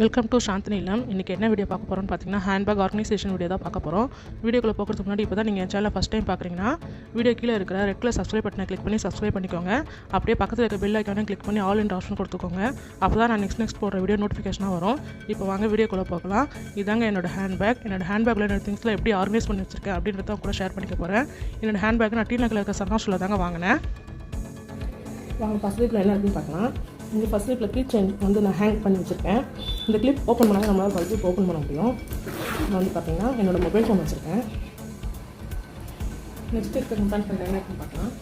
Welcome to Chandni இல்லம் இன்றைக்கி என்ன வீடியோ பார்க்க போகிறோம்னு பார்த்தீங்கன்னா ஹேண்ட்பேக் ஆர்கனைசேஷன் வீடியோ தான் பார்க்க போகிறோம் வீடியோக்குள்ளே போகிறதுக்கு முன்னாடி இப்போ தான் நீங்கள் என் சேனல் ஃபஸ்ட் டைம் பார்க்குறீங்கன்னா வீடியோ கீழே இருக்கிற ரெட் கலர் சப்ஸ்கிரைப் பட்டனை கிளிக் பண்ணி சப்ஸ்கிரைப் பண்ணிக்கோங்க. அப்படியே பக்கத்தில் இருக்க பெல் ஐக்கானே கிளிக் பண்ணி ஆல் இன் ஆப்ஷன் கொடுத்துக்கோங்க. அப்போ தான் நான் நெக்ஸ்ட் நெக்ஸ்ட் போடுற வீடியோ நோட்டிஃபிகேஷனாக வரும். இப்போ வாங்க வீடியோக்குள்ளே போகலாம். இதாங்க என்னோட ஹேண்ட்பேக் என்னோட ஹேண்ட்பேக்கில் என்னோட திங்ஸில் எப்படி ஆர்கனைஸ் பண்ணி வச்சிருக்கேன் அப்படின்றத கூட ஷேர் பண்ணிக்க போகிறேன் என்னோட ஹேண்ட்பேக் நான் டீ நகரில் இருக்க சர்னாஷில் தாங்க வாங்கினேன். வாங்க ஃபஸ்ட் வீக்கில் என்ன இருக்குன்னு பார்க்கலாம் இந்த ஃபஸ்ட் வீக்கில் கீ வந்து நான் ஹேங் பண்ணி வச்சுருக்கேன். இந்த கிளிப் ஓப்பன் பண்ணால் நம்மளால் பல்பு ஓப்பன் பண்ண முடியும். நான் வந்து பார்த்திங்கன்னா என்னோடய மொபைல் ஃபோன் வச்சுருக்கேன். நெக்ஸ்ட் இருக்கிற கம்பேர் பண்ணுற என்ன இருக்குன்னு பார்க்கலாம்.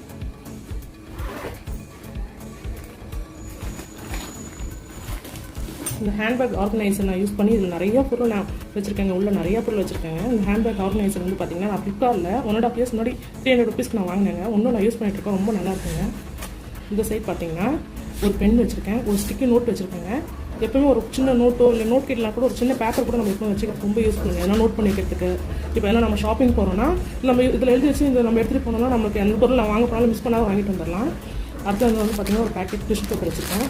இந்த ஹேண்ட்பேக் ஆர்கனைசர் நான் யூஸ் பண்ணி இதில் நிறைய பொருள் நான் வச்சுருக்கேங்க. உள்ள நிறைய பொருள் வச்சுருக்கேங்க. இந்த ஹேண்ட்பேக் ஆர்கனைசர் வந்து பார்த்தீங்கன்னா நான் ஃப்ளிப்கார்ட்டில் ஒன் அண்ட் ஆஃப் இயர்ஸ் முன்னாடி த்ரீ ஹண்ட்ரட் ருபீஸ்க்கு நான் வாங்கினேங்க. ஒன்றும் நான் யூஸ் பண்ணிட்டுருக்கேன் ரொம்ப நல்லா இருக்குங்க. இந்த சைட் பார்த்திங்கன்னா ஒரு பென் வச்சுருக்கேன் ஒரு ஸ்டிக்கி நோட் வச்சுருக்கேங்க. எப்பவுமே ஒரு சின்ன நோட்டோ இல்லை நோட் கிட்லாம் கூட ஒரு சின்ன பேப்பர் கூட நம்ம எப்பவும் வச்சுக்க ரொம்ப யூஸ் பண்ணுங்க. ஏன்னா நோட் பண்ணி வைக்கிறதுக்கு இப்போ என்ன நம்ம ஷாப்பிங் போகிறோம்னா நம்ம இதில் எழுதி வச்சு இந்த நம்ம எடுத்துகிட்டு போனோம்னா நமக்கு எந்த பொருள் நான் வாங்க போனாலும் மிஸ் பண்ணாத வாங்கிட்டு வந்துடலாம். அடுத்து வந்து பார்த்திங்கன்னா ஒரு பேக்கெட் டிஷ்யூ பேப்பர் வச்சுருக்கேன்.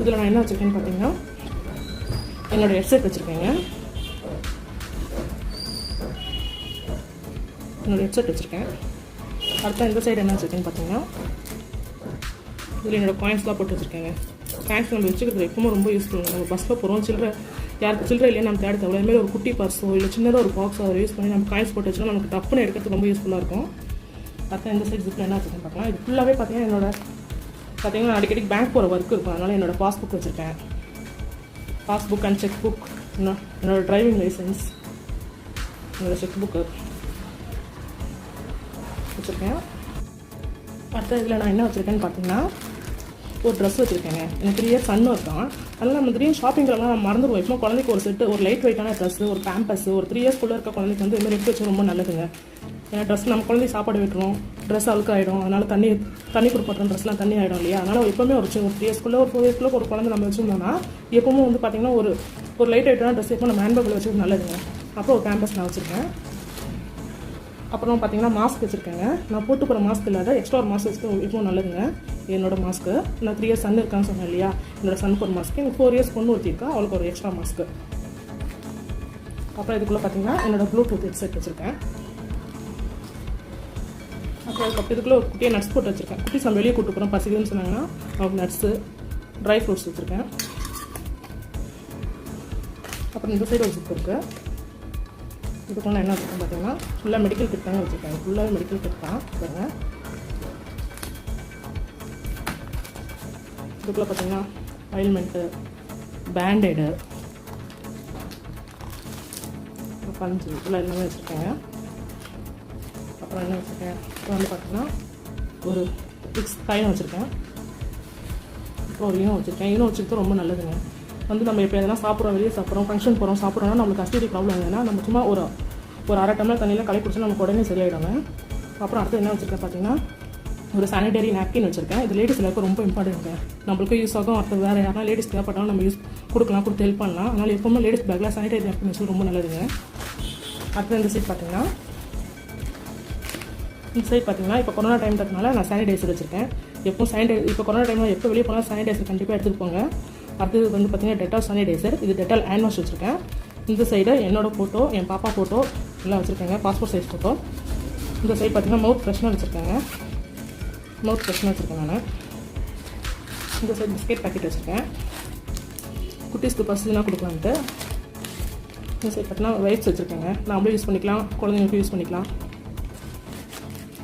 இதில் நான் என்ன வச்சுருக்கேன்னு பார்த்தீங்கன்னா என்னோடய ஹெட்செட் வச்சுருக்கேங்க. என்னோடய ஹெட்செட் வச்சுருக்கேன். அடுத்த இந்த சைடு என்ன வச்சுருக்கேன்னு பார்த்தீங்கன்னா இதில் என்னோடய காயின்ஸ்லாம் போட்டு வச்சுருக்கேங்க. காயின்ஸ் நம்ம வச்சுக்கிறது எப்பவுமே ரொம்ப யூஸ்ஃபுல் நம்ம பஸ்ஸில் போகிறோம் சில்லற யாருக்கு சில்லற இல்லையா நம்ம தேடி தேவை அதுமாரி ஒரு குட்டி பர்ஸோ இல்லை சின்னதாக ஒரு பாக்ஸோ அதை யூஸ் பண்ணி நம்ம காயின்ஸ் போட்டு வச்சுன்னா நமக்கு டப்புன்னு எடுக்கிறதுக்கு ரொம்ப யூஸ்ஃபுல்லாக இருக்கும். பார்த்தா இந்த சைட் ஜிப்பில் என்ன வச்சுருக்கேன் பார்க்கலாம். இது ஃபுல்லாகவே பார்த்தீங்கன்னா என்னோட பார்த்தீங்கன்னா அடிக்கடி பேங்க் போகிற ஒர்க் இருக்கும். அதனால் என்னோடய பாஸ்புக் வச்சுருக்கேன். பாஸ்புக் அண்ட் செக் புக் என்னோடய டிரைவிங் லைசன்ஸ் என்னோட செக் புக்கு வச்சுருக்கேன். அடுத்த இதில் நான் என்ன வச்சுருக்கேன்னு பார்த்தீங்கன்னா ஒரு ட்ரெஸ் வச்சுருக்கேங்க. எனக்கு த்ரீ இயர்ஸ் சன்னு இருக்கான் அதனால் நம்ம திடீர்னு ஷாப்பிங்லாம் நம்ம மறந்துடுவோம். இப்போ குழந்தைக்கு ஒரு செட்டு ஒரு லைட் வெயிட்டான ட்ரெஸ் ஒரு பேம்பஸ் ஒரு த்ரீ இயர்ஸ்க்குள்ளே இருக்க குழந்தைக்கு வந்து இந்த எடுத்து வச்சு ரொம்ப நல்லதுங்க. ஏன்னா ட்ரெஸ் நம்ம குழந்தைக்கு சாப்பாடு விட்டுரும் ட்ரெஸ் அழுக்காயிடும் அதனால் தண்ணி தண்ணி கொடுப்பட்ற ட்ரெஸ்லாம் தண்ணி ஆகிடும் இல்லையா? அதனால் எப்போவுமே ஒரு ஒரு த்ரீ இயர்ஸ்க்குள்ளே ஒரு ஃபோர் இயர்ஸ்க்குள்ளே ஒரு குழந்தை நம்ம வச்சுருந்தோம்னா எப்பவுமே வந்து பார்த்திங்கன்னா ஒரு ஒரு லைட் வெயிட்டான ட்ரெஸ் எப்போ நம்ம ஹேண்ட்பேக்கில் வச்சுருக்கு நல்லதுங்க. அப்புறம் ஒரு பேம்பஸ் நான் வச்சுருக்கேன். அப்புறம் பார்த்தீங்கன்னா மாஸ்க் வச்சுருக்கேங்க. நான் போட்டு போகிற மாஸ்க் இல்லாத எக்ஸ்ட்ரா ஒரு மாஸ்க் வச்சுட்டு இப்போ நல்லதுங்க. என்னோட மாஸ்க்கு நான் த்ரீ இயர்ஸ் சன் இருக்கான்னு சொன்னேன் இல்லையா? என்னோடய சனுக்கு ஒரு மாஸ்க்கு எனக்கு ஃபோர் இயர்ஸ் பொண்ணு ஊற்றிருக்கா அவளுக்கு ஒரு எக்ஸ்ட்ரா மாஸ்க்கு அப்புறம் இதுக்குள்ளே பார்த்தீங்கன்னா என்னோடய ப்ளூடூத் ஹெட்செட் வச்சுருக்கேன். அப்புறம் அதுக்கப்புறம் இதுக்குள்ளே ஒரு குட்டியாக நட்ஸ் போட்டு வச்சுருக்கேன். குட்டிஸ் நம்ம வெளியே கூட்டு போகிறோம் பசிக்குதுன்னு சொன்னாங்கன்னா அவங்க நட்ஸு ட்ரை ஃப்ரூட்ஸ் வச்சுருக்கேன். அப்புறம் இந்த சைடு ஒரு ஜிப் இருக்குது இதுக்குள்ளே என்ன வச்சுருக்கேன் பார்த்தீங்கன்னா ஃபுல்லாக மெடிக்கல் கிட் தாங்க வச்சுருக்காங்க ஃபுல்லாக மெடிக்கல் கிட் தான். பாருங்கள் இதுக்குள்ளே பார்த்தீங்கன்னா ஆயில்மெண்ட்டு பேண்டேடு பஞ்சு இதெல்லாம் எல்லாமே வச்சுருக்கேங்க. அப்புறம் என்ன வச்சுருக்கேன்? இப்போ வந்து பார்த்தீங்கன்னா ஒரு சிக்ஸ் காயின் வச்சுருக்கேன். அப்புறம் ஒரு ஈனோ வச்சுருக்கேன். ஈனோ வச்சுருக்கது ரொம்ப நல்லதுங்க. வந்து நம்ம இப்போ எதனா சாப்பிட்றோம் வெளியே சாப்பிட்றோம் ஃபங்க்ஷன் போகிறோம் சாப்பிட்றோம்னா நம்மளுக்கு அசிடி ப்ராப்ளம் இல்லைன்னா நம்ம சும்மா ஒரு ஒரு அரை டம்ளர் தண்ணியில் கலை குடிச்சு நமக்கு உடனே சரியாயிடுங்க அப்புறம் அடுத்து என்ன வச்சுருக்கேன் பார்த்தீங்கன்னா ஒரு சானிடரி நாப்கின் வச்சுருக்கேன். இது லேடிஸ் எல்லாருக்கும் ரொம்ப இம்பார்ட்டன்ட்டுங்க நம்மளுக்கும் யூஸ் ஆகும். அடுத்து வேறு யாருன்னா லேடிஸ் தேவைப்பட்டாலும் நம்ம யூஸ் கொடுக்கலாம் கொடுத்து ஹெல்ப் பண்ணலாம். அதனால் எப்பவுமே லேடிஸ் பேக்கில் சானிடரி நாப்கின் வச்சு ரொம்ப நல்லதுங்க. அடுத்து இந்த சைட் பார்த்தீங்கன்னா இந்த சைட் பார்த்தீங்கன்னா இப்போ கொரோனா டைம்ன்றதுனால நான் சானிடைசர் வச்சுருக்கேன். எப்போ சானிடை இப்போ கொரோனா டைமில் எப்போ வெளியே போனால் சானிடைசர் கண்டிப்பாக எடுத்துகிட்டு போங்க. அடுத்தது வந்து பார்த்தீங்கன்னா டெட்டால் சானிடைசர். இது டெட்டால் ஹேண்ட் வாஷ் வச்சுருக்கேன். இந்த சைடு என்னோடய ஃபோட்டோ என் பாப்பா ஃபோட்டோ எல்லாம் வச்சுருக்கேங்க. பாஸ்போர்ட் சைஸ் ஃபோட்டோ இந்த சைடு பார்த்திங்கன்னா மவுத் ஃப்ரெஷ்னர் வச்சுருக்கேங்க. மவுத் ஃப்ரெஷ்னர் வச்சுருக்கேன் நான். இந்த சைடு பிஸ்கெட் பாக்கெட் வச்சுருக்கேன். குட்டீஸ்க்கு பசுனா கொடுக்கலான்ட்டு இந்த சைடு பார்த்தீங்கன்னா வைப்ஸ் வச்சுருக்கேங்க. நாமளும் யூஸ் பண்ணிக்கலாம். குழந்தைங்களுக்கு யூஸ் பண்ணிக்கலாம்.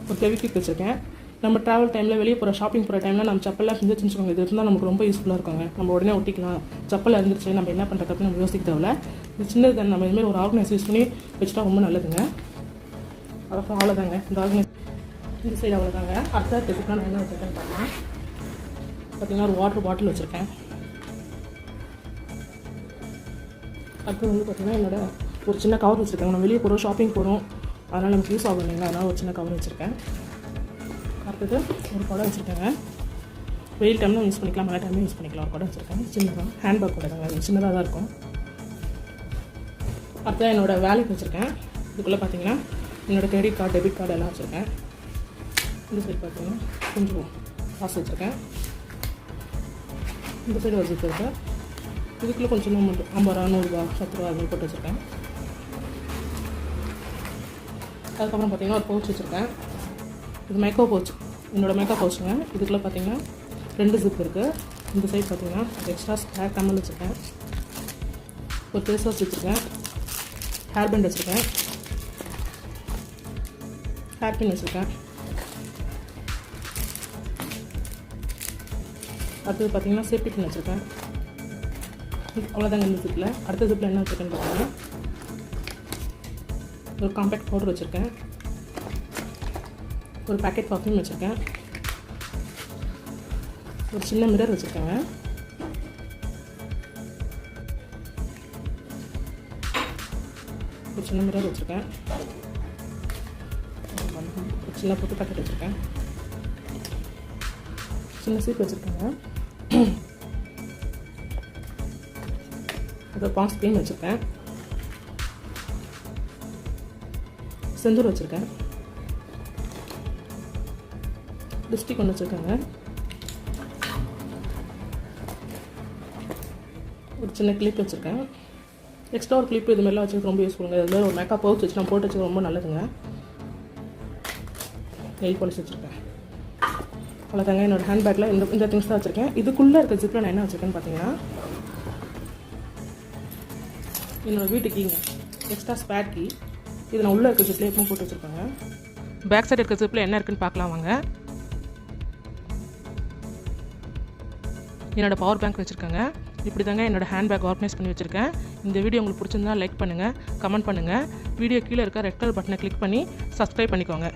ஒரு ஃபெவிக்விக் வச்சுருக்கேன். நம்ம ட்ராவல் டைமில் வெளியே போகிற ஷாப்பிங் போகிற டைமில் நம்ம செப்பல்லாம் செஞ்சு வச்சுக்கோங்க. இது இருந்தால் நமக்கு ரொம்ப யூஸ்ஃபுல்லாக இருக்குங்க. நம்ம உடனே ஒட்டிக்கலாம். செப்பல் இருந்துச்சு நம்ம என்ன பண்ணுறது அப்படின்னு நம்ம யோசிக்க தேவையில்ல. இது சின்னது நம்ம இதுமாதிரி ஒரு ஆர்கனைஸ் யூஸ் பண்ணி வச்சுட்டா ரொம்ப நல்லதுங்க. அப்புறம் அவ்வளோதாங்க இந்த ஆர்கனைஸ் இந்த சைடு அவ்வளோதாங்க அடுத்த டெபிக்காக நான் என்ன வச்சுருக்கேன்னு பார்த்தீங்கன்னா ஒரு வாட்டர் பாட்டில் வச்சுருக்கேன். அடுத்து வந்து பார்த்திங்கன்னா என்னோட ஒரு சின்ன கவர் வச்சுருக்கேன். நம்ம வெளியே போகிறோம் ஷாப்பிங் போகிறோம் அதனால் நமக்கு யூஸ் ஆகும் இல்லைங்களா? அதனால் ஒரு சின்ன கவர் வச்சுருக்கேன். அடுத்தது ஒரு குடம் வச்சுருக்காங்க. வெயில் டைமில் யூஸ் பண்ணிக்கலாம் மழை டைமும் யூஸ் பண்ணிக்கலாம். ஒரு குடம் வச்சுருக்கேன். சின்னதாக ஹேண்ட்பேக் கூட தாங்க. சின்னதாக தான் இருக்கும். அடுத்தது என்னோடய வேலைக்கு வச்சுருக்கேன். இதுக்குள்ளே பார்த்தீங்கன்னா என்னோடய கிரெடிட் கார்டு டெபிட் கார்டு எல்லாம் வச்சுருக்கேன். இந்த சைடு பார்த்தீங்கன்னா கொஞ்சம் காசு வச்சுருக்கேன். இந்த சைடு ஒரு ஜிப் இருக்குது இதுக்குள்ளே கொஞ்சம் அமௌண்ட் ஐம்பது ரூபா நூறுரூவா பத்து ரூபா அதுமாதிரி போட்டு வச்சுருக்கேன். அதுக்கப்புறம் பார்த்தீங்கன்னா ஒரு பவுச் வச்சுருக்கேன். இது மேக்கப் பவுச் என்னோடய மேக்கப் பவுச்சுங்க இதுக்குள்ளே பார்த்தீங்கன்னா ரெண்டு ஜிப் இருக்குது இந்த சைட் பார்த்தீங்கன்னா எக்ஸ்ட்ரா ஸ்பேர் கம்மல் வச்சுருக்கேன். ஒரு ஃபேஸ் வாஷ் வச்சுருக்கேன். ஹேர் பேண்ட் வச்சுருக்கேன். ஹேர் பின் வச்சுருக்கேன். அடுத்தது பார்த்தீங்கன்னா சேஃப்டி பின் வச்சுருக்கேன். அவ்வளோதாங்க இந்த ஜிப்பில் அடுத்த ஜிப்பில் என்ன வச்சுருக்கேன்னு பார்த்தீங்கன்னா ஒரு காம்பேக்ட் பவுடர் வச்சுருக்கேன். ஒரு பேக்கெட் பர்ஃப்யூம் வச்சுருக்கேன். ஒரு சின்ன மிரர் வச்சுருக்கேங்க ஒரு சின்ன மிரர் வச்சுருக்கேன். ஒரு சின்ன புத்து பேக்கெட் வச்சுருக்கேன். சின்ன சீப் வச்சுருக்கேங்க. ஒரு பாஸ் க்ரீம் வச்சுருக்கேன். செந்தூர் வச்சுருக்கேன். லிப்ஸ்டிக் ஒன்று வச்சுருக்கேங்க. ஒரு சின்ன கிளிப் வச்சுருக்கேன். எக்ஸ்ட்ரா ஒரு கிளிப் இது மாதிரிலாம் வச்சுருக்கு ரொம்ப யூஸ்ஃபுல்லுங்க இது மாதிரி ஒரு மேக்கப் பவுச் வச்சு நான் போட்டு வச்சுக்க ரொம்ப நல்லதுங்க. நெயில் பாலிஷ் வச்சுருக்கேன். அவ்வளோதாங்க என்னோடய ஹேண்ட்பேக்கில் இந்த இந்த திங்ஸ் தான் வச்சுருக்கேன். இதுக்குள்ளே இருக்க ஜிப்பில் நான் என்ன வச்சுருக்கேன்னு பார்த்தீங்கன்னா என்னோடய வீட்டு கீங்க எக்ஸ்ட்ரா ஸ்பேட் கீ இது நான் உள்ளே இருக்க ஜிப்பில் எப்பவும் போட்டு வச்சுருக்கேங்க. பேக் சைடு இருக்க ஜிப்பில் என்ன இருக்குன்னு பார்க்கலாம் வாங்க. என்னோடய பவர் பேங்க் வச்சுருக்கேங்க. இப்படி தாங்க என்னோடய ஹேண்ட்பேக் ஆர்கனைஸ் பண்ணி வச்சுருக்கேன். இந்த வீடியோ உங்களுக்கு பிடிச்சிருந்தா லைக் பண்ணுங்கள் கமெண்ட் பண்ணுங்கள் வீடியோ கீழே இருக்க ரெட் கலர் பட்டனை கிளிக் பண்ணி சப்ஸ்கிரைப் பண்ணிக்கோங்க.